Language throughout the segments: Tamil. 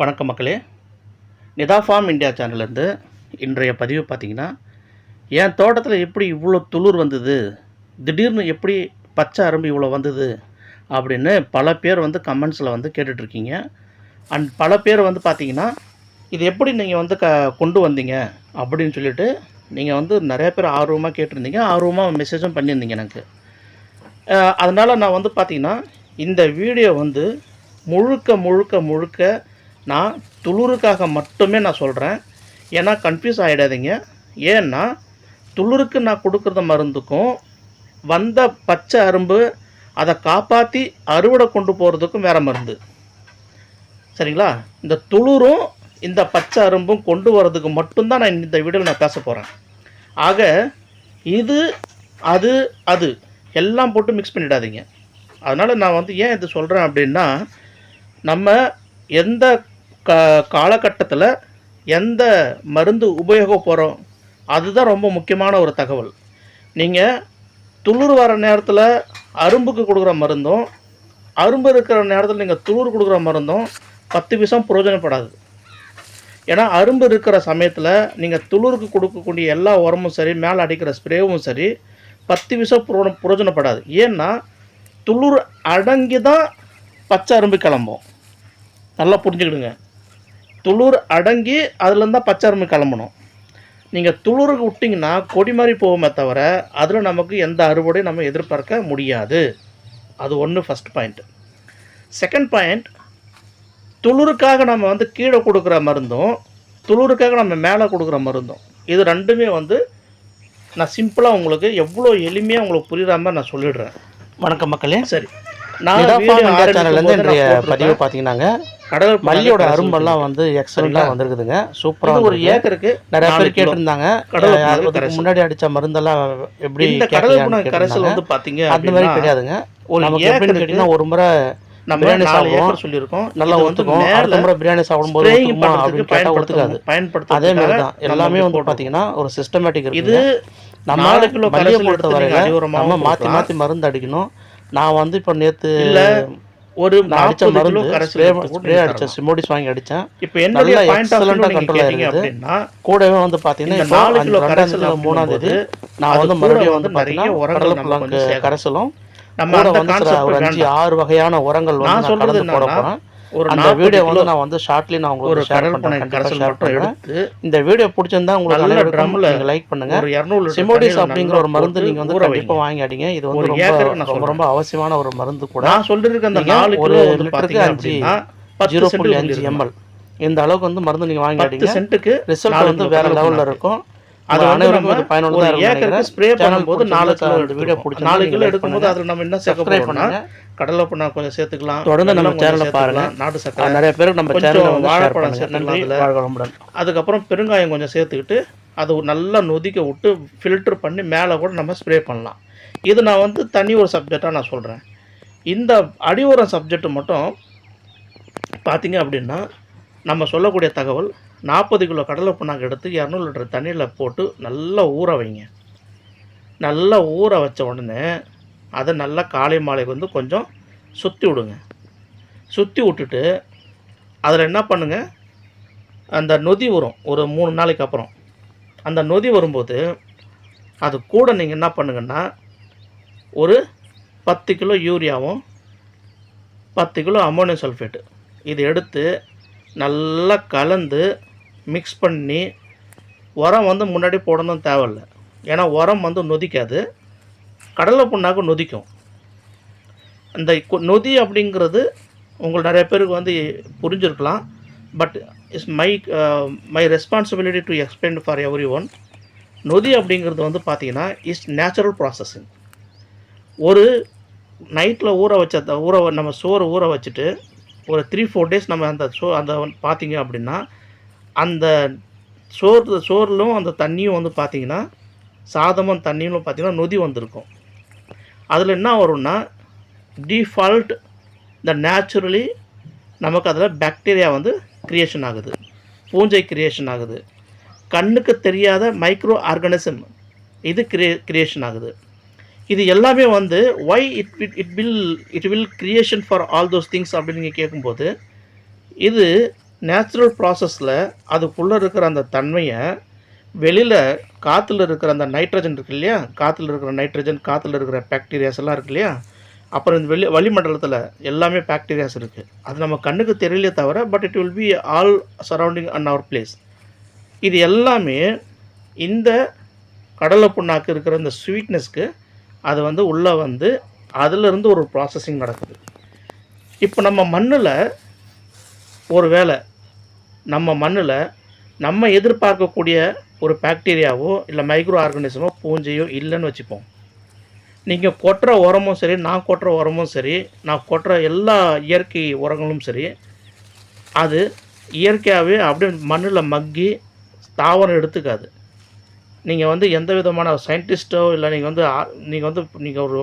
வணக்கம் மக்களே. நிதா ஃபார்ம் இந்தியா சேனல்லேருந்து இன்றைய பதிவு பார்த்தீங்கன்னா என் தோட்டத்தில் எப்படி இவ்வளோ துளிர் வந்தது? திடீர்னு எப்படி பச்சை அரும்பு இவ்வளோ வந்தது? அப்படின்னு பல பேர் வந்து கமெண்ட்ஸில் வந்து கேட்டுட்ருக்கீங்க. அண்ட் பல பேர் வந்து பார்த்தீங்கன்னா இது எப்படி நீங்கள் வந்து க கொண்டு வந்தீங்க? அப்படின்னு சொல்லிட்டு நீங்கள் வந்து நிறைய பேர் ஆர்வமாக கேட்டிருந்தீங்க. ஆர்வமாக மெசேஜும் பண்ணியிருந்தீங்க எனக்கு. அதனால் நான் வந்து பார்த்திங்கன்னா இந்த வீடியோ வந்து முழுக்க முழுக்க முழுக்க நான் துளுருக்காக மட்டுமே நான் சொல்கிறேன் ஏன்னா கன்ஃபியூஸ் ஆகிடாதீங்க ஏன்னா துளுருக்கு நான் கொடுக்குற மருந்துக்கும் வந்த பச்சை அரும்பு அதை காப்பாற்றி அறுவடை கொண்டு போகிறதுக்கும் வேறு மருந்து. சரிங்களா? இந்த துளுரும் இந்த பச்சை அரும்பும் கொண்டு வர்றதுக்கு மட்டும்தான் நான் இந்த வீடியோவில் நான் பேச போகிறேன் ஆக இது அது அது எல்லாம் போட்டு மிக்ஸ் பண்ணிடாதீங்க. அதனால் நான் வந்து ஏன் இது சொல்கிறேன் அப்படின்னா நம்ம எந்த க காலகட்டத்தில் எந்த மருந்து உபயோக போகிறோம் அதுதான் ரொம்ப முக்கியமான ஒரு தகவல். நீங்கள் துளிர் வர நேரத்தில் அரும்புக்கு கொடுக்குற மருந்தும் அரும்பு இருக்கிற நேரத்தில் நீங்கள் துளிர் கொடுக்குற மருந்தும் பத்து விஷம் பிரயோஜனப்படாது. ஏன்னா அரும்பு இருக்கிற சமயத்தில் நீங்கள் துளிருக்கு கொடுக்கக்கூடிய எல்லா உரமும் சரி மேலே அடிக்கிற ஸ்ப்ரேவும் சரி பத்து விஷம் புரோ புரோஜனப்படாது ஏன்னா துளிர் அடங்கி தான் பச்சை அரும்பு கிளம்பும். நல்லா புரிஞ்சுக்கிடுங்க. துளிர் அடங்கி அதுலேருந்து தான் பச்சை அரும்பு கிளம்பணும். நீங்கள் துளிருக்கு விட்டிங்கன்னா கொடி மாதிரி போகுமே தவிர அதில் நமக்கு எந்த அறுவடையும் நம்ம எதிர்பார்க்க முடியாது. அது ஒன்று ஃபஸ்ட் பாயிண்ட் செகண்ட் பாயிண்ட் துளிருக்காக நம்ம வந்து கீழே கொடுக்குற மருந்தும் துளிருக்காக நம்ம மேலே கொடுக்குற மருந்தும் இது ரெண்டுமே வந்து நான் சிம்பிளாக உங்களுக்கு எவ்வளோ எளிமையாக உங்களுக்கு புரியுற மாதிரி நான் சொல்லிடுறேன். வணக்கம் மக்களே. சரி. இன்றைய பதிவு பார்த்தீங்கன்னாங்க கடல் மல்லியோட அரும்பெல்லாம் வந்து எக்ஸலண்டாக வந்திருக்குதுங்க. சூப்பராக ஒரு ஏக்கருக்கு நிறைய பேர். கேட்டிருந்தாங்க. கடலை. முன்னாடி அடிச்ச மருந்தெல்லாம் எப்படி கடல் கரைசல். வந்து பார்த்தீங்க அந்த மாதிரி கிடையாதுங்க. நமக்கு எப்படின்னு கேட்டிங்கன்னா ஒரு முறை பிரியாணி சாப்பிடுவோம். சொல்லியிருக்கோம். நல்லா ஒத்துக்கும். அடுத்த முறை பிரியாணி சாப்பிடும்போது ஒத்துக்குமா பண்றதுக்கு அப்படின்னு கேட்டால் ஒத்துக்காது பயன்படுத்த அதே மாதிரி பயன்படுத்துறதுக்காக தான் எல்லாமே வந்து. பார்த்தீங்கன்னா ஒரு சிஸ்டமேட்டிக் இருக்குது நம்ம மல்லியை கரைசல் பொறுத்த எடுத்து நீங்க வரையில அடியுரமாவும் நம்ம மாற்றி. மாற்றி மருந்து அடிக்கணும். நான் வந்து இப்போ நேற்று ஒரு அடிச்ச மருந்து ஸ்ப்ரே அடிச்சேன். சிமோடிஸ் வாங்கி அடித்தேன் இப்போ என்னுடைய கூடவே வந்து இப்போ நாலு கிலோ கரைசல் மூணாம் தேதி நான் வந்து மறுபடியும் வந்து உரங்கள் கடலை சேர்க்கணும். கரைசலும் நம்ம வந்து ஒரு அஞ்சு ஆறு வகையான உரங்கள் வந்து நான் கலந்து போட போறேன் ஒரு அந்த வீடியோ வந்து நான் வந்து ஷார்ட்லி நான் ஒரு உங்களுக்கு ஷேர் கரைசல் ஷேர் மட்டும் பண்றேன். எடுத்து இந்த வீடியோ பிடிச்சிருந்தா உங்களுக்கு நல்ல ட்ரம்ல லைக் பண்ணுங்க. ஒரு இரநூறு சிமோடிஸ் அப்படிங்கிற ஒரு மருந்து போட்டு நீங்க வந்து ஊற கண்டிப்பா வைங்க. அடிங்க இது ஒரு வந்து ரொம்ப ரொம்ப. ரொம்ப அவசியமான ஒரு மருந்து கூட. நான் சொல்லிருக்க அந்த நாலு ஒரு லிட்டருக்கு அஞ்சு ஜீரோ புள்ளி அஞ்சு. எம்எல். இந்த அளவுக்கு வந்து மருந்து நீங்க வாங்கி அடிங்க ரிசல்ட் வந்து வேற லெவல்ல. இருக்கும். அது அனைவருக்கும் ஒரு ஏக்கருக்கு. ஸ்ப்ரே பண்ணும்போது நாலு கிலோ வீடியோ. பிடிச்சிருந்தா நாலு கிலோ எடுக்கும்போது. அதுல நம்ம என்ன சேர்க்க பண்ணுங்க. கடலை புண்ணாக்கு கொஞ்சம் சேர்த்துக்கலாம் தொடர்ந்து நம்ம சேனலை பாருங்க. நாட்டு சக்கரை நிறைய பேருக்கு நம்ம சேனலை வாழைப்பழம் சேர்த்துக்கலாம் அதுக்கப்புறம் பெருங்காயம் கொஞ்சம் சேர்த்துக்கிட்டு அது நல்லா நொதிக்க விட்டு ஃபில்டர் பண்ணி மேலே கூட நம்ம ஸ்ப்ரே பண்ணலாம் இது நான் வந்து தனி ஒரு சப்ஜெக்டாக நான் சொல்கிறேன் இந்த அடியோரம் சப்ஜெக்ட் மட்டும் பார்த்தீங்க அப்படின்னா நம்ம சொல்லக்கூடிய தகவல் நாற்பது கிலோ கடலை புண்ணாக்கு எடுத்து இரநூறு லிட்டர் தண்ணியில் போட்டு நல்லா ஊற வைங்க. நல்லா ஊற வச்ச உடனே அதை நல்லா காலை மாலைக்கு வந்து கொஞ்சம் சுற்றி விடுங்க. சுற்றி விட்டுட்டு அதில் என்ன பண்ணுங்கள் அந்த நொதி வரும். ஒரு மூணு நாளைக்கு அப்புறம். அந்த நொதி வரும்போது அது கூட நீங்கள் என்ன பண்ணுங்கன்னா ஒரு பத்து கிலோ யூரியாவும் பத்து கிலோ அமோனியம் சல்ஃபேட்டு இது எடுத்து நல்லா கலந்து மிக்ஸ் பண்ணி உரம் வந்து முன்னாடி போடணும் தேவையில்ல. ஏன்னா உரம் வந்து நொதிக்காது. கடலை புண்ணாக்கு நொதிக்கும். அந்த கு- நொதி அப்படிங்கிறது உங்களுக்கு நிறைய பேருக்கு வந்து புரிஞ்சிருக்கலாம். But is my my responsibility to explain for every one நொதி அப்படிங்கிறது வந்து பார்த்திங்கன்னா இஸ் நேச்சுரல் ப்ராசஸிங் ஒரு நைட்டில் ஊற வச்ச ஊற நம்ம சோறு ஊற வச்சுட்டு ஒரு த்ரீ ஃபோர் டேஸ் நம்ம அந்த சோ அந்த வந்து அப்படின்னா அந்த சோறு சோறுலும் அந்த தண்ணியும் வந்து பார்த்திங்கன்னா சாதமும் தண்ணியும் பார்த்தீங்கன்னா நொதி வந்திருக்கும். அதில் என்ன வரும்னா டிஃபால்ட் இந்த நேச்சுரலி நமக்கு அதில் பாக்டீரியா வந்து கிரியேஷன் ஆகுது. பூஞ்சை கிரியேஷன் ஆகுது. கண்ணுக்கு தெரியாத மைக்ரோ ஆர்கானிசம் இது கிரியே கிரியேஷன் ஆகுது. இது எல்லாமே வந்து why it it it will it will creation for all those things அப்படின்னு நீங்கள் கேட்கும்போது இது நேச்சுரல் ப்ராசஸில் அதுக்குள்ளே இருக்கிற அந்த தன்மையை வெளியில் காற்றுல இருக்கிற அந்த நைட்ரஜன் இருக்கு இல்லையா? காற்றுல இருக்கிற நைட்ரஜன் காற்றுல இருக்கிற பாக்டீரியாஸ் எல்லாம் இருக்கு இல்லையா? அப்புறம் இந்த வெளி வளிமண்டலத்தில் எல்லாமே பாக்டீரியாஸ் இருக்குது அது நம்ம கண்ணுக்கு தெரியலையே தவிர but it will be all surrounding an our place இது எல்லாமே இந்த கடலை புண்ணாக்கு இருக்கிற இந்த ஸ்வீட்னஸ்க்கு அது வந்து உள்ளே வந்து அதிலிருந்து ஒரு ப்ராசஸிங் நடக்குது. இப்போ நம்ம மண்ணில் ஒரு வேளை நம்ம மண்ணில் நம்ம எதிர்பார்க்கக்கூடிய ஒரு பாக்டீரியாவோ இல்லை மைக்ரோ ஆர்கனிசமோ பூஞ்சையோ இல்லைன்னு வச்சுப்போம். நீங்கள் கொட்டுற உரமும் சரி நான் கொட்டுற உரமும் சரி நான் கொட்டுற எல்லா இயற்கை உரங்களும் சரி அது இயற்கையாகவே அப்படியே மண்ணில் மக்கி தாவரம் எடுத்துக்காது. நீங்கள் வந்து எந்த விதமான சயின்டிஸ்ட்டோ இல்லை நீங்கள் வந்து நீங்கள் வந்து நீங்கள் ஒரு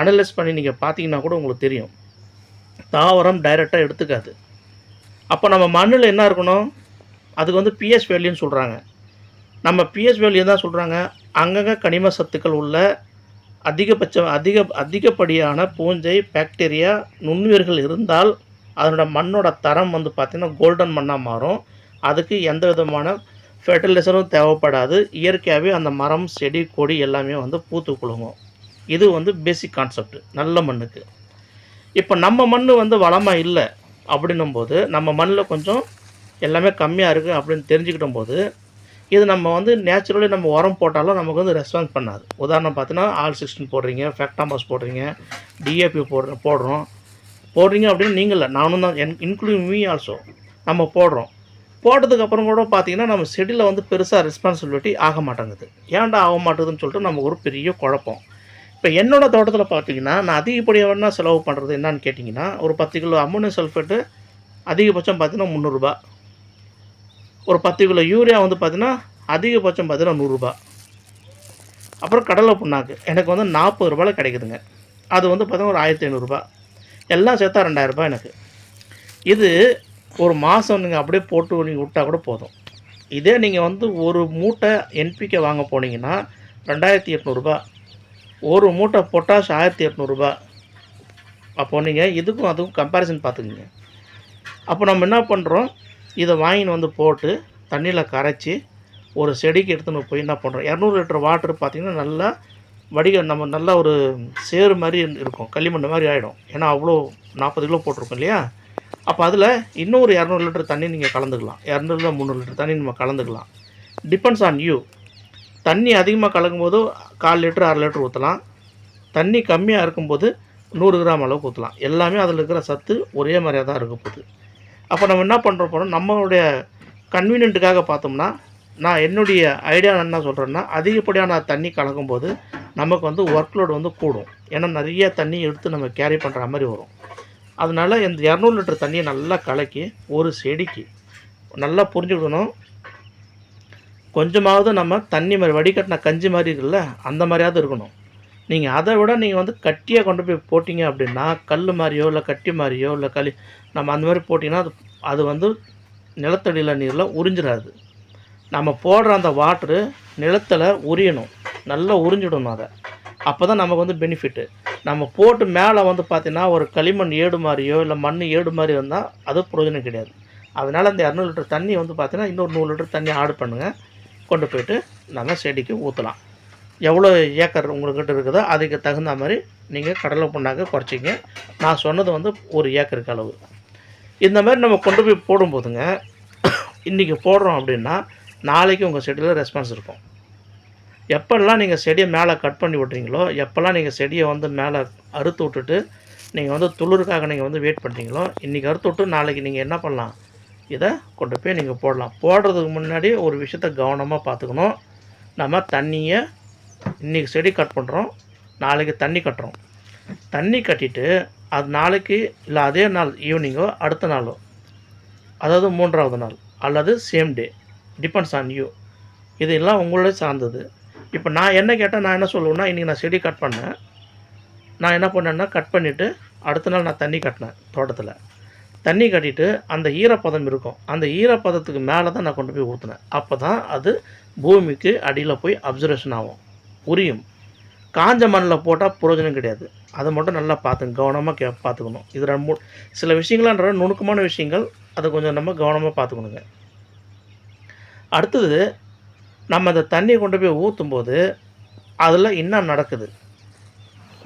அனலைஸ் பண்ணி நீங்கள் பார்த்தீங்கன்னா கூட உங்களுக்கு தெரியும். தாவரம் டைரெக்டாக எடுத்துக்காது. அப்போ நம்ம மண்ணில் என்ன இருக்கணும்? அதுக்கு வந்து பிஎஸ் வேல்யூன்னு சொல்கிறாங்க நம்ம பிஎஸ் வேல்யூ தான் சொல்கிறாங்க அங்கங்கே கனிம சத்துக்கள் உள்ள அதிகபட்சம் அதிக அதிகப்படியான பூஞ்சை பாக்டீரியா நுண்ணுயிர்கள் இருந்தால் அதனோட மண்ணோட தரம் வந்து பார்த்திங்கன்னா கோல்டன் மண்ணாக மாறும். அதுக்கு எந்த விதமான ஃபெர்டிலைசரும் தேவைப்படாது. இயற்கையாகவே அந்த மரம் செடி கொடி எல்லாமே வந்து பூத்து குலுங்கும். இது வந்து பேசிக் கான்செப்ட் நல்ல மண்ணுக்கு. இப்போ நம்ம மண் வந்து வளமாக இல்லை. அப்படின்னும் போது நம்ம மண்ணில் கொஞ்சம் எல்லாமே கம்மியாக இருக்குது அப்படின்னு தெரிஞ்சுக்கிட்டும் போது இது நம்ம வந்து நேச்சுரலி நம்ம உரம் போட்டாலும் நமக்கு வந்து ரெஸ்பான்ஸ் பண்ணாது. உதாரணம் பார்த்தீங்கன்னா ஆல் சிக்ஸ்டின் போடுறீங்க ஃபேக்டாமஸ் போடுறீங்க டிஏபி போடுற போடுறோம். போடுறீங்க அப்படின்னு நீங்கள் இல்லை நானும் தான் என் இன்க்ளூடிங் மீ ஆல்சோ நம்ம போடுறோம். போட்டதுக்கப்புறம் கூட பார்த்திங்கன்னா நம்ம செடியில் வந்து பெருசாக ரெஸ்பான்சிபிலிட்டி ஆக மாட்டேங்குது. ஏன்டா ஆக மாட்டேங்குதுன்னு சொல்லிட்டு நமக்கு ஒரு பெரிய குழப்பம். இப்போ என்னோடய தோட்டத்தில் பார்த்தீங்கன்னா நான் அதிகப்படியாக செலவு பண்ணுறது என்னன்னு கேட்டிங்கன்னா ஒரு பத்து கிலோ அம்மோனியம் சல்ஃபேட்டு அதிகபட்சம் பார்த்தீங்கன்னா முந்நூறுரூபா ஒரு பத்து கிலோ யூரியா வந்து பார்த்தீங்கன்னா அதிகபட்சம் பார்த்தீங்கன்னா நூறுரூபா அப்புறம் கடலை புண்ணாக்கு. எனக்கு வந்து நாற்பது ரூபாயில் கிடைக்குதுங்க. அது வந்து பார்த்தீங்கன்னா ஒரு ஆயிரத்தி ஐநூறுரூபா எல்லாம் சேர்த்தா ரெண்டாயிரரூபா எனக்கு. இது ஒரு மாதம் நீங்கள் அப்படியே போட்டு நீங்கள் விட்டால் கூட போதும். இதே நீங்கள் வந்து ஒரு மூட்டை என்பிகே வாங்க போனீங்கன்னா ரெண்டாயிரத்தி எட்நூறுபா. ஒரு மூட்டை பொட்டாஷ் ஆயிரத்தி எட்நூறுபா அப்போ நீங்கள் இதுக்கும் அதுக்கும் கம்பேரிசன் பார்த்துக்குங்க. அப்போ நம்ம என்ன பண்ணுறோம் இதை வாங்கின்னு வந்து போட்டு தண்ணியில் கரைச்சி ஒரு செடிக்கு எடுத்துன்னு போய் என்ன பண்ணுறோம் இரநூறு லிட்டர் வாட்டர் பார்த்திங்கன்னா நல்லா வடிக நம்ம நல்லா ஒரு சேறு மாதிரி இருக்கும். களிமண் மாதிரி ஆகிடும் ஏன்னா அவ்வளோ நாற்பது கிலோ போட்டிருக்கோம் இல்லையா? அப்போ அதில் இன்னொரு இரநூறு லிட்டர் தண்ணி நீங்கள் கலந்துக்கலாம். இரநூறுல முந்நூறு லிட்டர் தண்ணி நம்ம கலந்துக்கலாம். டிபெண்ட்ஸ் ஆன் யூ தண்ணி அதிகமாக கலக்கும்போது கால் லிட்டர் அரை லிட்டர் ஊற்றலாம் தண்ணி கம்மியாக இருக்கும்போது நூறு கிராம் அளவுக்கு ஊற்றலாம் எல்லாமே அதில் இருக்கிற சத்து ஒரே மாதிரியாக தான் இருக்க போகுது. அப்போ நம்ம என்ன பண்ணுற போகிறோம் நம்மளுடைய கன்வீனியன்ட்டுக்காக பார்த்தோம்னா நான் என்னுடைய ஐடியா என்ன சொல்கிறேன்னா அதிகப்படியான தண்ணி கலக்கும்போது நமக்கு வந்து ஒர்க் லோடு வந்து கூடும். ஏன்னா நிறைய தண்ணி எடுத்து நம்ம கேரி பண்ணுற மாதிரி வரும். அதனால் இந்த இரநூறு லிட்டர் தண்ணியை நல்லா கலக்கி ஒரு செடிக்கு நல்லா புரிஞ்சுக்கணும் கொஞ்சமாவது நம்ம தண்ணி மாதிரி வடிகட்டின கஞ்சி மாதிரி இருக்குல்ல அந்த மாதிரியாவது இருக்கணும். நீங்கள் அதை விட நீங்கள் வந்து கட்டியாக கொண்டு போய் போட்டிங்க அப்படின்னா கல் மாதிரியோ இல்லை கட்டி மாதிரியோ இல்லை களி நம்ம அந்த மாதிரி போட்டிங்கன்னா அது அது வந்து நிலத்தடியில் நீரில் உறிஞ்சிடாது. நம்ம போடுற அந்த வாட்ரு நிலத்தில் உரியணும். நல்லா உறிஞ்சிடணும் அதை. அப்போ தான் நமக்கு வந்து பெனிஃபிட்டு நம்ம போட்டு மேலே வந்து பார்த்தீங்கன்னா ஒரு களிமண் ஏடு மாதிரியோ இல்லை மண் ஏடு மாதிரி இருந்தால் அது பிரயோஜனம் கிடையாது. அதனால் அந்த இரநூறு லிட்டர் தண்ணி வந்து பார்த்தீங்கன்னா இன்னொரு நூறு லிட்டர் தண்ணி ஆர்டர் பண்ணுங்கள் கொண்டு போயிட்டு நல்லா செடிக்கு ஊற்றலாம் எவ்வளோ ஏக்கர் உங்கள்கிட்ட இருக்குதோ அதுக்கு தகுந்த மாதிரி நீங்கள் கடலை புண்ணாக்க குறைச்சிங்க. நான் சொன்னது வந்து ஒரு ஏக்கருக்கு அளவு. இந்த மாதிரி நம்ம கொண்டு போய் போடும்போதுங்க இன்றைக்கி போடுறோம் அப்படின்னா நாளைக்கு உங்கள் செடியில் ரெஸ்பான்ஸ் இருக்கும். எப்போல்லாம் நீங்கள் செடியை மேலே கட் பண்ணி விட்றீங்களோ எப்போல்லாம் நீங்கள் செடியை வந்து மேலே அறுத்து விட்டுட்டு நீங்கள் வந்து துளிருக்காக நீங்கள் வந்து வெயிட் பண்ணுறீங்களோ இன்றைக்கி அறுத்து விட்டு நாளைக்கு நீங்கள் என்ன பண்ணலாம்? இதை கொண்டு போய் நீங்கள் போடலாம். போடுறதுக்கு முன்னாடி ஒரு விஷயத்த கவனமாக பார்த்துக்கணும். நம்ம தண்ணியை இன்றைக்கி செடி கட் பண்ணுறோம் நாளைக்கு தண்ணி கட்டுறோம். தண்ணி கட்டிட்டு அது நாளைக்கு இல்லை அதே நாள் ஈவினிங்கோ அடுத்த நாளோ அதாவது மூன்றாவது நாள் அல்லது same day depends on you இதெல்லாம் உங்களோட சார்ந்தது. இப்போ நான் என்ன கேட்டால் நான் என்ன சொல்லுவேன்னா இன்றைக்கி நான் செடி கட் பண்ணேன். நான் என்ன பண்ணேன்னா கட் பண்ணிவிட்டு அடுத்த நாள் நான் தண்ணி கட்டினேன் தோட்டத்தில். தண்ணி கட்டிட்டு அந்த ஈரப்பதம் இருக்கும். அந்த ஈரப்பதத்துக்கு மேலே தான் நான் கொண்டு போய் ஊற்றுனேன் அப்போ தான் அது பூமிக்கு அடியில் போய் அப்சர்வேஷன் ஆகும். புரியும். காஞ்ச மண்ணில் போட்டால் புரோஜனம் கிடையாது. அதை மட்டும் நல்லா பார்த்துங்க. கவனமாக கே பார்த்துக்கணும். இது ரெண்டு மூணு சில விஷயங்கள்ன்ற நுணுக்கமான விஷயங்கள். அதை கொஞ்சம் நம்ம கவனமாக பார்த்துக்கணுங்க. அடுத்தது நம்ம அந்த தண்ணியை கொண்டு போய் ஊற்றும்போது அதில் என்ன நடக்குது?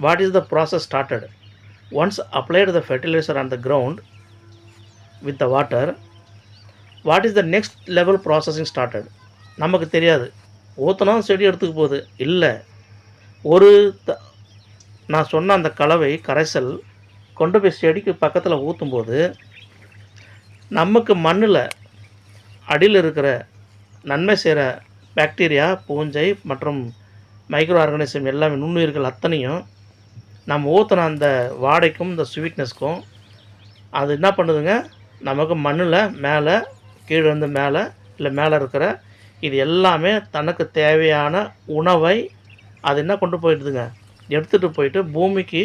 What is the process started once applied the fertiliser on the ground with the water what is the next level processing started நமக்கு தெரியாது. ஊற்றினா செடி எடுத்துக்க போகுது. இல்லை. ஒரு த நான் சொன்ன அந்த கலவை கரைசல் கொண்டு போய் செடிக்கு பக்கத்தில் ஊற்றும்போது நமக்கு மண்ணில் அடியில் இருக்கிற நன்மை செய்கிற பாக்டீரியா பூஞ்சை மற்றும் மைக்ரோ ஆர்கானிசம் எல்லாமே நுண்ணுயிர்கள் அத்தனையும் நம்ம ஊற்றின அந்த வாடைக்கும் இந்த ஸ்வீட்னஸ்க்கும் அது என்ன பண்ணுதுங்க? நமக்கு மண்ணில் மேலே கீழே இருந்து மேலே இல்லை மேலே இருக்கிற இது எல்லாமே தனக்கு தேவையான உணவை அது என்ன கொண்டு போயிடுதுங்க? எடுத்துகிட்டு போயிட்டு பூமிக்கு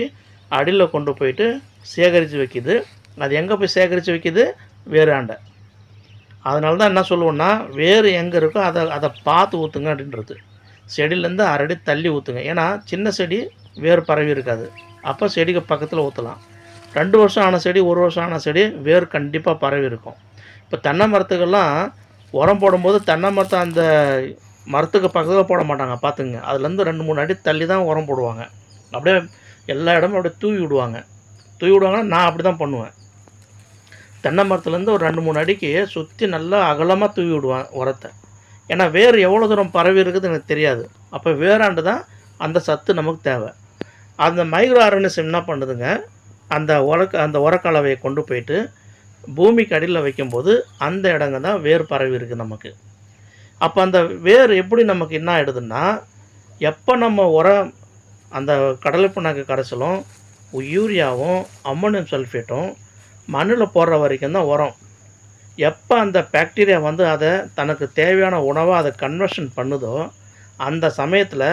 அடியில் கொண்டு போயிட்டு சேகரித்து வைக்குது. அது எங்கே போய் சேகரித்து வைக்குது? வேறாண்டை அதனால தான் என்ன சொல்லுவோன்னா வேறு எங்கே இருக்கோ அதை அதை பார்த்து ஊற்றுங்க அப்படின்றது. செடியிலேருந்து அரடி தள்ளி ஊற்றுங்க ஏன்னா சின்ன செடி வேறு பரவி இருக்காது. அப்போ செடிக்கு பக்கத்தில் ஊற்றலாம் ரெண்டு வருஷம் ஆன செடி ஒரு வருஷம் ஆன செடி வேர் கண்டிப்பாக பரவி இருக்கும் இப்போ தென்னை மரத்துக்கெல்லாம் உரம் போடும்போது தென்னை மரத்தை அந்த மரத்துக்கு பக்கத்தில் போட மாட்டாங்க பார்த்துங்க அதுலேருந்து ரெண்டு மூணு அடி தள்ளி தான் உரம் போடுவாங்க. அப்படியே எல்லா இடமும் அப்படியே தூவி விடுவாங்க. தூவி விடுவாங்கன்னா நான் அப்படி தான் பண்ணுவேன். தென்னை மரத்துலேருந்து ஒரு ரெண்டு மூணு அடிக்கு சுற்றி நல்லா அகலமாக தூவி விடுவேன் உரத்தை. ஏன்னா வேர் எவ்வளோ தூரம் பரவி இருக்குது எனக்கு தெரியாது. அப்போ வேறாண்டு தான் அந்த சத்து நமக்கு தேவை. அந்த மைக்ரோ ஆர்கனிசம் என்ன பண்ணுதுங்க? அந்த உரக்க அந்த உரக்கலவையை கொண்டு போயிட்டு பூமிக்கு அடியில் வைக்கும்போது அந்த இடங்க தான் வேர் பரவி இருக்குது நமக்கு. அப்போ அந்த வேர் எப்படி நமக்கு என்ன ஆகிடுதுன்னா எப்போ நம்ம உரம் அந்த கடலை புண்ணாக்கு கரைசலும் யூரியாவும் அம்மோனியம் சல்ஃபேட்டும் மண்ணில் போடுற வரைக்கும் தான் உரம். எப்போ அந்த பாக்டீரியா வந்து அதை தனக்கு தேவையான உணவாக அதை கன்வர்ஷன் பண்ணுதோ அந்த சமயத்தில்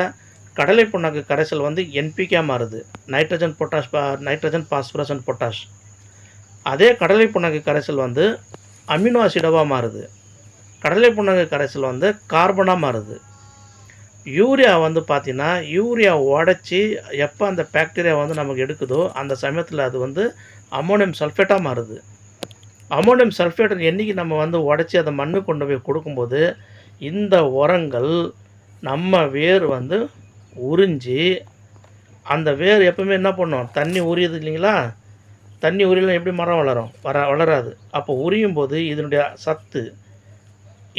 கடலை புண்ணாக்கு கரைசல் வந்து என்பிகே மாறுது. Nitrogen potash nitrogen phosphorus and potash அதே கடலை புண்ணாக்கு கரைசல் வந்து அமினோ அசிடவாக மாறுது. கடலை புண்ணாக்கு கரைசல் வந்து கார்பனாக மாறுது. யூரியா வந்து பார்த்தீங்கன்னா யூரியா உடச்சி எப்போ அந்த பேக்டீரியா வந்து நமக்கு எடுக்குதோ அந்த சமயத்தில் அது வந்து அமோனியம் சல்ஃபேட்டாக மாறுது. அமோனியம் சல்ஃபேட் என்றைக்கு நம்ம வந்து உடச்சி அதை மண்ணு கொண்டு போய் கொடுக்கும்போது இந்த உரங்கள் நம்ம வேர் வந்து உறிஞ்சி அந்த வேர் எப்பவுமே என்ன பண்ணும்? தண்ணி உரியுது இல்லைங்களா? தண்ணி உரியலாம் எப்படி மரம் வளரும்? வர வளராது. அப்போ உரியும் போது இதனுடைய சத்து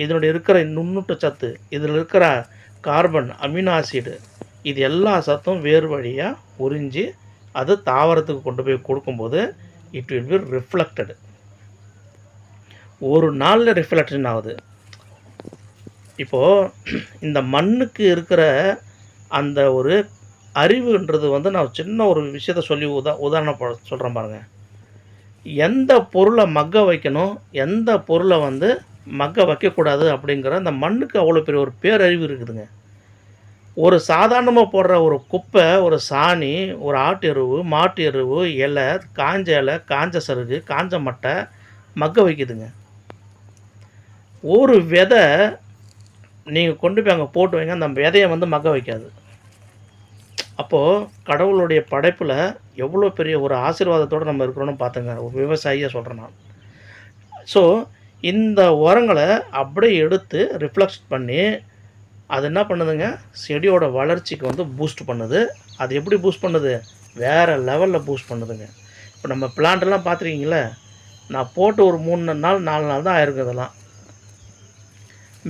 இதனுடைய இருக்கிற நுண்ணுட்ட சத்து இதில் இருக்கிற கார்பன் அமினோ ஆசிடு இது எல்லா சத்தும் வேறு வழியாக உறிஞ்சி அது தாவரத்துக்கு கொண்டு போய் கொடுக்கும்போது இட் வில் பி ரிஃப்ளெக்டடு ஒரு நாளில் ரிஃப்ளெக்ஷன் ஆகுது. இப்போது இந்த மண்ணுக்கு இருக்கிற அந்த ஒரு அறிவுன்றது வந்து நான் சின்ன ஒரு விஷயத்த சொல்லி உதா உதாரணம் சொல்கிறேன் பாருங்கள் எந்த பொருளை மக்க வைக்கணும் எந்த பொருளை வந்து மக்க வைக்கக்கூடாது அப்படிங்கிற அந்த மண்ணுக்கு அவ்வளோ பெரிய ஒரு பேரறிவு இருக்குதுங்க. ஒரு சாதாரணமாக போடுற ஒரு குப்பை ஒரு சாணி ஒரு ஆட்டு எருவு மாட்டு எருவு இலை காஞ்ச இலை காஞ்ச சருகு காஞ்ச மட்டை மக்க வைக்குதுங்க. ஒரு விதை நீங்கள் கொண்டு போய் அங்கே போட்டு வைங்க அந்த விதையை வந்து மக்க வைக்காது. அப்போது கடவுளுடைய படைப்பில் எவ்வளோ பெரிய ஒரு ஆசீர்வாதத்தோடு நம்ம இருக்கிறோன்னு பார்த்துங்க. ஒரு விவசாயியாக சொல்கிறேன் நான். ஸோ இந்த உரங்களை அப்படியே எடுத்து ரிஃப்ளெக்ட் பண்ணி அது என்ன பண்ணுதுங்க? செடியோட வளர்ச்சிக்கு வந்து பூஸ்ட் பண்ணுது. அது எப்படி பூஸ்ட் பண்ணுது? வேறு லெவலில் பூஸ்ட் பண்ணுதுங்க. இப்போ நம்ம பிளான்ட்லாம் பார்த்துருக்கீங்களே நான் போட்டு ஒரு மூணு நாள் நாலு நாள் தான் ஆயிருக்கு இதெல்லாம்.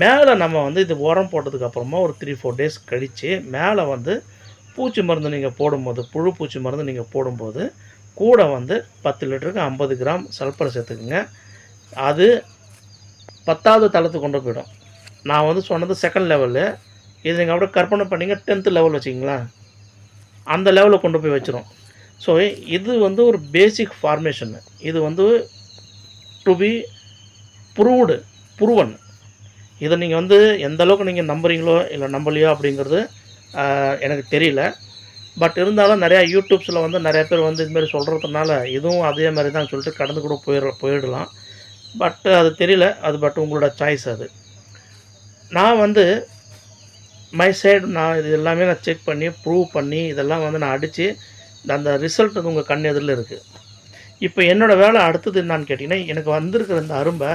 மேலே நம்ம வந்து இது உரம் போட்டதுக்கு அப்புறமா ஒரு த்ரீ ஃபோர் டேஸ் கழித்து மேலே வந்து பூச்சி மருந்து நீங்கள் போடும்போது புழு பூச்சி மருந்து நீங்கள் போடும்போது கூட வந்து பத்து லிட்டருக்கு ஐம்பது கிராம் சல்ஃபர் சேர்த்துக்குங்க. அது பத்தாவது தளத்துக்கு கொண்டு போயிடும். நான் வந்து சொன்னது செகண்ட் லெவலு இது நீங்கள் அப்படியே கற்பனை பண்ணிங்க டென்த்து லெவல் வச்சிங்களா அந்த லெவலில் கொண்டு போய் வச்சிரும். ஸோ இது வந்து ஒரு பேசிக் ஃபார்மேஷன் இது வந்து டு பி ப்ரூவ்டு ப்ரூவன் இதை நீங்கள் வந்து எந்த அளவுக்கு நீங்கள் நம்புறீங்களோ இல்லை நம்பலையோ அப்படிங்கிறது எனக்கு தெரியல. பட் இருந்தாலும் நிறையா யூடியூப்ஸில் வந்து நிறைய பேர் வந்து இதுமாரி சொல்கிறதுனால இதுவும் அதே மாதிரி தான் சொல்லிட்டு கடந்து கூட போயிட போயிடலாம். பட் அது தெரியல. அது பட் உங்களோட சாய்ஸ் அது. நான் வந்து மை சைடு நான் இது எல்லாமே நான் செக் பண்ணி ப்ரூவ் பண்ணி இதெல்லாம் வந்து நான் அடித்து அந்த ரிசல்ட் வந்து உங்கள் கண் எதிரில் இருக்குது இப்போ என்னோடய வேலை அடுத்தது என்னான்னு கேட்டிங்கன்னா எனக்கு வந்திருக்கிற இந்த அரும்பை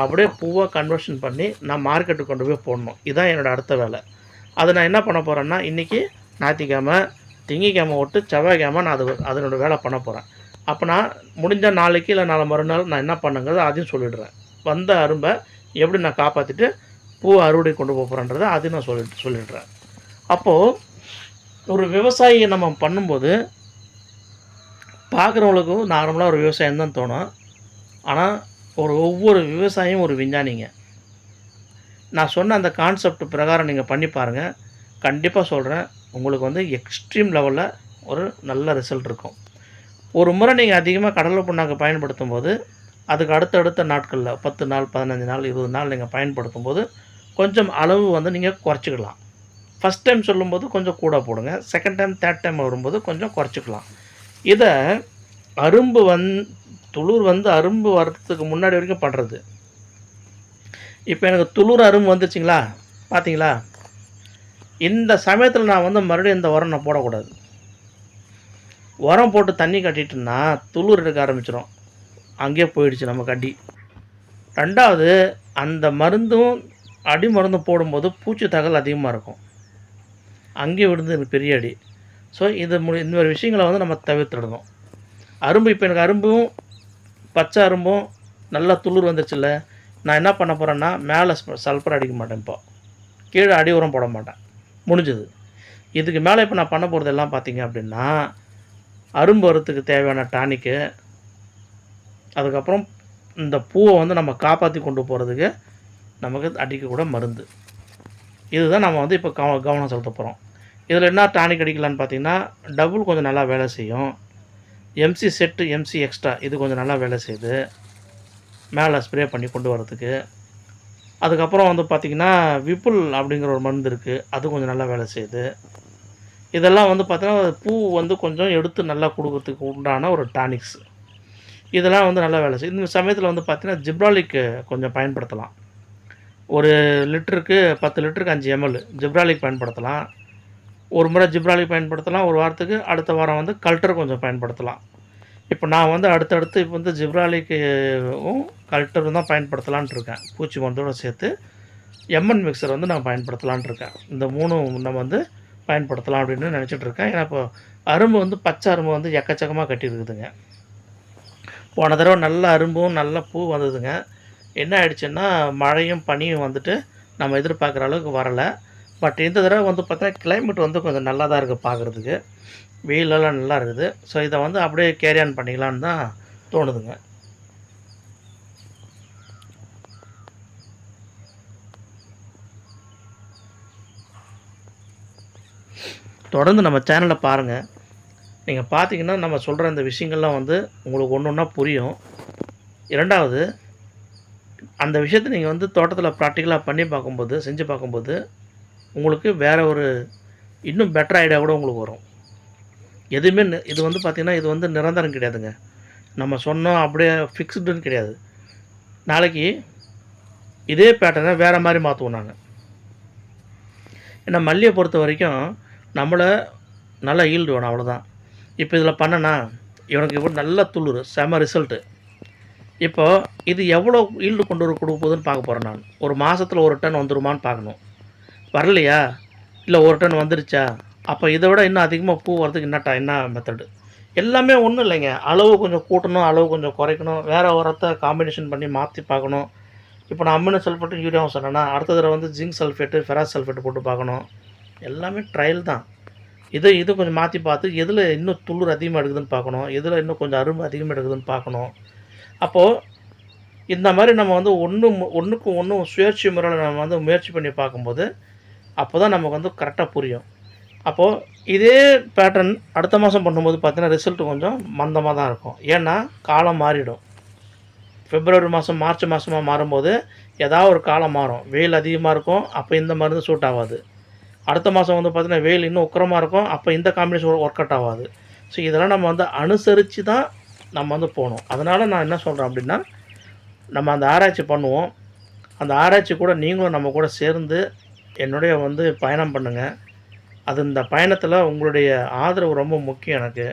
அப்படியே பூவாக கன்வர்ஷன் பண்ணி நான் மார்க்கெட்டுக்கு கொண்டு போய் போடணும். இதுதான் என்னோடய அடுத்த வேலை. அதை நான் என்ன பண்ண போகிறேன்னா இன்றைக்கி ஞாயிற்றுக்கிழமை திங்கிக்கிழமை விட்டு செவ்வாய்க்கிழமை நான் அது அதனோட வேலை பண்ண போகிறேன் அப்போ நான் முடிஞ்ச நாளைக்கு இல்லை நாளை மறுநாள் நான் என்ன பண்ணுங்கிறத அதையும் சொல்லிடுறேன். வந்த அரும்பை எப்படி நான் காப்பாற்றிட்டு பூ அறுவடை கொண்டு போக போகிறேன்றதை அதையும் நான் சொல்லி சொல்லிடுறேன். அப்போது ஒரு விவசாயியை நம்ம பண்ணும்போது பார்க்குறவங்களுக்கும் நார்மலாக ஒரு விவசாயம் தான் தோணும். ஆனால் ஒரு ஒவ்வொரு விவசாயியும் ஒரு விஞ்ஞானிங்க. நான் சொன்ன அந்த கான்செப்ட் பிரகாரம் நீங்கள் பண்ணி பாருங்கள் கண்டிப்பாக சொல்கிறேன் உங்களுக்கு வந்து எக்ஸ்ட்ரீம் லெவலில் ஒரு நல்ல ரிசல்ட் இருக்கும். ஒரு முறை நீங்கள் அதிகமாக கடலை புண்ணாக்கு பயன்படுத்தும் போது அதுக்கு அடுத்தடுத்த நாட்களில் பத்து நாள் பதினஞ்சு நாள் இருபது நாள் நீங்கள் பயன்படுத்தும் போது கொஞ்சம் அளவு வந்து நீங்கள் குறைச்சிக்கலாம். ஃபஸ்ட் டைம் சொல்லும்போது கொஞ்சம் கூட போடுங்க. செகண்ட் டைம் தேர்ட் டைம் வரும்போது கொஞ்சம் குறைச்சிக்கலாம். இதை அரும்பு வந் துளிர் வந்து அரும்பு வர்றதுக்கு முன்னாடி வரைக்கும் பண்ணுறது இப்போ எனக்கு துளுர் அரும்பு வந்துச்சுங்களா? பார்த்தீங்களா இந்த சமயத்தில் நான் வந்து மறுபடியும் இந்த உரம் நான் போடக்கூடாது. உரம் போட்டு தண்ணி கட்டிட்டோன்னா துளுர் எடுக்க ஆரம்பிச்சிடும் அங்கேயே போயிடுச்சு நம்ம கட்டி. ரெண்டாவது அந்த மருந்தும் அடி மருந்து போடும்போது பூச்சி தகவல் அதிகமாக இருக்கும். அங்கேயே விழுந்து எனக்கு பெரிய அடி. ஸோ இது மு இந்த மாதிரி விஷயங்களை வந்து நம்ம தவிர்த்துடணும். அரும்பு இப்போ எனக்கு அரும்பும் பச்சை அரும்பும் நல்லா துளிர் வந்துச்சுல்ல நான் என்ன பண்ண போகிறேன்னா மேலே சல்ஃபர் அடிக்க மாட்டேன் இப்போ. கீழே அடி உரம் போட மாட்டேன். முடிஞ்சது. இதுக்கு மேலே இப்போ நான் பண்ண போகிறது எல்லாம் பார்த்தீங்க அப்படின்னா அரும்பு வரத்துக்கு தேவையான டானிக்கு அதுக்கப்புறம் இந்த பூவை வந்து நம்ம காப்பாற்றி கொண்டு போகிறதுக்கு நமக்கு அடிக்கக்கூட மருந்து. இதுதான் நம்ம வந்து இப்போ கவ கவனம் செலுத்த போகிறோம் இதில் என்ன டானிக் அடிக்கலான்னு பார்த்தீங்கன்னா டபுள் கொஞ்சம் நல்லா வேலை செய்யும். எம்சி செட்டு எம்சி எக்ஸ்ட்ரா இது கொஞ்சம் நல்லா வேலை செய்யுது. மேலே ஸ்ப்ரே பண்ணி கொண்டு வரதுக்கு. அதுக்கப்புறம் வந்து பார்த்திங்கன்னா விப்புல் அப்படிங்கிற ஒரு மருந்து இருக்குது அது கொஞ்சம் நல்லா வேலை செய்யுது. இதெல்லாம் வந்து பார்த்திங்கன்னா பூ வந்து கொஞ்சம் எடுத்து நல்லா கொடுக்கறதுக்கு உண்டான ஒரு டானிக்ஸ் இதெல்லாம் வந்து நல்லா வேலை செய்யும் இந்த சமயத்தில் வந்து பார்த்திங்கன்னா ஜிப்ராலிக் கொஞ்சம் பயன்படுத்தலாம். ஒரு லிட்டருக்கு பத்து லிட்டருக்கு அஞ்சு எம்எல் ஜிப்ராலிக் பயன்படுத்தலாம். ஒரு முறை ஜிப்ராலிக் பயன்படுத்தலாம். ஒரு வாரத்துக்கு அடுத்த வாரம் வந்து கல்டர் கொஞ்சம் பயன்படுத்தலாம். இப்போ நான் வந்து அடுத்தடுத்து இப்போ வந்து ஜிப்ராலிக்கும் கல்டரும் தான் பயன்படுத்தலான்ட்டு இருக்கேன். பூச்சி மருந்தோடு சேர்த்து எம்என் மிக்சர் வந்து நான் பயன்படுத்தலான்ட்டு இருக்கேன். இந்த மூணும் நம்ம வந்து பயன்படுத்தலாம் அப்படின்னு நினச்சிட்டு இருக்கேன். ஏன்னா இப்போ அரும்பு வந்து பச்சை அரும்பு வந்து எக்கச்சக்கமாக கட்டியிருக்குதுங்க. போன தடவை நல்ல அரும்பும் நல்ல பூ வந்ததுங்க. என்ன ஆயிடுச்சுன்னா மழையும் பனியும் வந்துட்டு நம்ம எதிர்பார்க்குற அளவுக்கு வரலை. பட் இந்த தடவை வந்து பார்த்தீங்கன்னா கிளைமேட் வந்து கொஞ்சம் நல்லா தான் இருக்குது பார்க்குறதுக்கு வெயிலெல்லாம் நல்லா இருக்குது. ஸோ இதை வந்து அப்படியே கேரி ஆன் பண்ணிக்கலான்னு தான் தோணுதுங்க. தொடர்ந்து நம்ம சேனலை பாருங்கள் நீங்கள் பார்த்தீங்கன்னா நம்ம சொல்கிற இந்த விஷயங்கள்லாம் வந்து உங்களுக்கு ஒன்று ஒன்றா புரியும். இரண்டாவது அந்த விஷயத்தை நீங்கள் வந்து தோட்டத்தில் ப்ராக்டிக்கலாக பண்ணி பார்க்கும்போது செஞ்சு பார்க்கும்போது உங்களுக்கு வேறு ஒரு இன்னும் பெட்டர் ஐடியா கூட உங்களுக்கு வரும். எதுவுமே இது வந்து பார்த்திங்கன்னா இது வந்து நிரந்தரம் கிடையாதுங்க. நம்ம சொன்னோம் அப்படியே ஃபிக்ஸ்டுன்னு கிடையாது. நாளைக்கு இதே பேட்டர்னை வேறு மாதிரி மாற்றுவோம் நாங்கள் ஏன்னா மல்லியை பொறுத்த வரைக்கும் நம்மளை நல்ல ஈல்டு வேணும் அவ்வளோதான் இப்போ இதில் பண்ணனா இவனுக்கு இவ்வளோ நல்ல துளிர் செம ரிசல்ட்டு இப்போ இது எவ்வளோ ஈல்டு கொண்டு வர கொடுக்க போகுதுன்னு பார்க்க போகிறேன் நான். ஒரு மாதத்தில் ஒரு டன் வந்துருமான்னு பார்க்கணும். வரலையா? இல்லை ஒரு டன் வந்துருச்சா? அப்போ இதை விட இன்னும் அதிகமாக பூ வரதுக்கு என்ன ட- என்ன மெத்தடு எல்லாமே ஒன்றும் இல்லைங்க. அளவு கொஞ்சம் கூட்டணும் அளவு கொஞ்சம் குறைக்கணும். வேறு உரத்தை காம்பினேஷன் பண்ணி மாற்றி பார்க்கணும். இப்போ நான் அமினோ சல்ஃபேட்டு யூரியாவும் சொன்னேன்னா அடுத்த தடவை வந்து ஜிங்க் சல்ஃபேட்டு ஃபெராஸ் சல்ஃபேட்டு போட்டு பார்க்கணும். எல்லாமே ட்ரையல் தான். இதை இது கொஞ்சம் மாற்றி பார்த்து எதில் இன்னும் துளிர் அதிகமாக எடுக்குதுன்னு பார்க்கணும். எதில் இன்னும் கொஞ்சம் அரும்பு அதிகமாக எடுக்குதுன்னு பார்க்கணும். அப்போது இந்த மாதிரி நம்ம வந்து ஒன்று ஒன்றுக்கு ஒன்றும் சுயேட்சை முறையில் நம்ம வந்து முயற்சி பண்ணி பார்க்கும்போது அப்போ தான் நமக்கு வந்து கரெக்டாக புரியும். அப்போது இதே பேட்டர்ன் அடுத்த மாதம் பண்ணும்போது பார்த்தீங்கன்னா ரிசல்ட் கொஞ்சம் மந்தமாக தான் இருக்கும். ஏன்னா காலம் மாறிடும். பிப்ரவரி மாதம் மார்ச் மாதமாக மாறும்போது ஏதாவது ஒரு காலம் மாறும். வெயில் அதிகமாக இருக்கும் அப்போ இந்த மருந்து சூட் ஆகாது. அடுத்த மாதம் வந்து பார்த்திங்கன்னா வெயில் இன்னும் உக்கரமாக இருக்கும் அப்போ இந்த காம்பினேஷன் ஒர்க் அவுட் ஆகாது. ஸோ இதெல்லாம் நம்ம வந்து அனுசரித்து தான் நம்ம வந்து போகணும். அதனால் நான் என்ன சொல்கிறேன் அப்படின்னா நம்ம அந்த ஆராய்ச்சி பண்ணுவோம். அந்த ஆராய்ச்சி கூட நீங்களும் நம்ம கூட சேர்ந்து என்னுடைய வந்து பயணம் பண்ணுங்கள் அது இந்த பயணத்தில் உங்களுடைய ஆதரவு ரொம்ப முக்கியம் எனக்கு.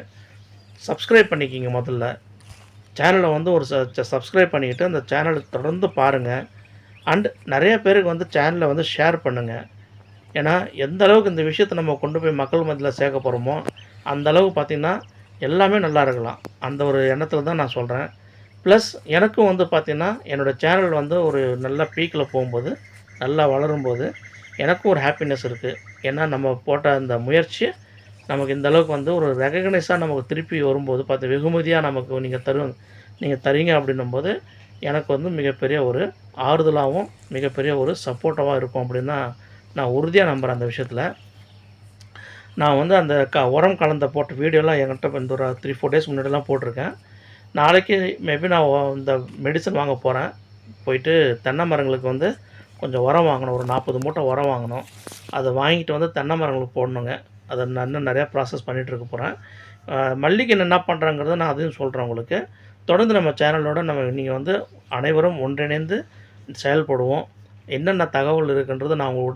சப்ஸ்கிரைப் பண்ணிக்கிங்க முதல்ல. சேனலை வந்து ஒரு சப்ஸ்கிரைப் பண்ணிக்கிட்டு அந்த சேனலை தொடர்ந்து பாருங்கள் அண்ட் நிறைய பேருக்கு வந்து சேனலை வந்து ஷேர் பண்ணுங்கள் ஏன்னா எந்த அளவுக்கு இந்த விஷயத்தை நம்ம கொண்டு போய் மக்கள் மத்தியில் சேர்க்க போகிறோமோ அந்த அளவுக்கு பார்த்திங்கன்னா எல்லாமே நல்லா இருக்கலாம். அந்த ஒரு எண்ணத்தில் தான் நான் சொல்கிறேன் ப்ளஸ் எனக்கும் வந்து பார்த்திங்கன்னா என்னோடய சேனல் வந்து ஒரு நல்ல பீக்கில் போகும்போது நல்லா வளரும்போது எனக்கும் ஒரு ஹாப்பினஸ் இருக்குது ஏன்னா நம்ம போட்ட அந்த முயற்சி நமக்கு இந்த அளவுக்கு வந்து ஒரு ரெகக்னைஸாக நமக்கு திருப்பி வரும்போது பார்த்து வெகுமதியாக நமக்கு நீங்கள் தருவங்க நீங்கள் தரீங்க அப்படின்னும்போது எனக்கு வந்து மிகப்பெரிய ஒரு ஆறுதலாகவும் மிகப்பெரிய ஒரு சப்போர்ட்டாகவும் இருக்கும் அப்படின்னு தான் நான் உறுதியாக நம்புகிறேன் அந்த விஷயத்தில். நான் வந்து அந்த க உரம் கலந்த போட்ட வீடியோலாம் என்கிட்ட இந்த ஒரு த்ரீ ஃபோர் டேஸ் முன்னாடிலாம் போட்டிருக்கேன். நாளைக்கு மேபி நான் இந்த மெடிசன் வாங்க போகிறேன் போயிட்டு தென்னை மரங்களுக்கு வந்து கொஞ்சம் உரம் வாங்கணும். ஒரு நாற்பது மூட்டை உரம் வாங்கணும். அதை வாங்கிட்டு வந்து தென்னை மரங்களுக்கு போடணுங்க. அதை நான் இன்னும் நிறையா ப்ராசஸ் பண்ணிகிட்டு இருக்க போகிறேன் மல்லிகை என்ன பண்ணுறாங்கிறத நான் அதையும் சொல்கிறேன் உங்களுக்கு. தொடர்ந்து நம்ம சேனலோட நம்ம நீங்கள் வந்து அனைவரும் ஒன்றிணைந்து செயல்படுவோம். என்னென்ன தகவல் இருக்குன்றது நான் உங்களுக்கு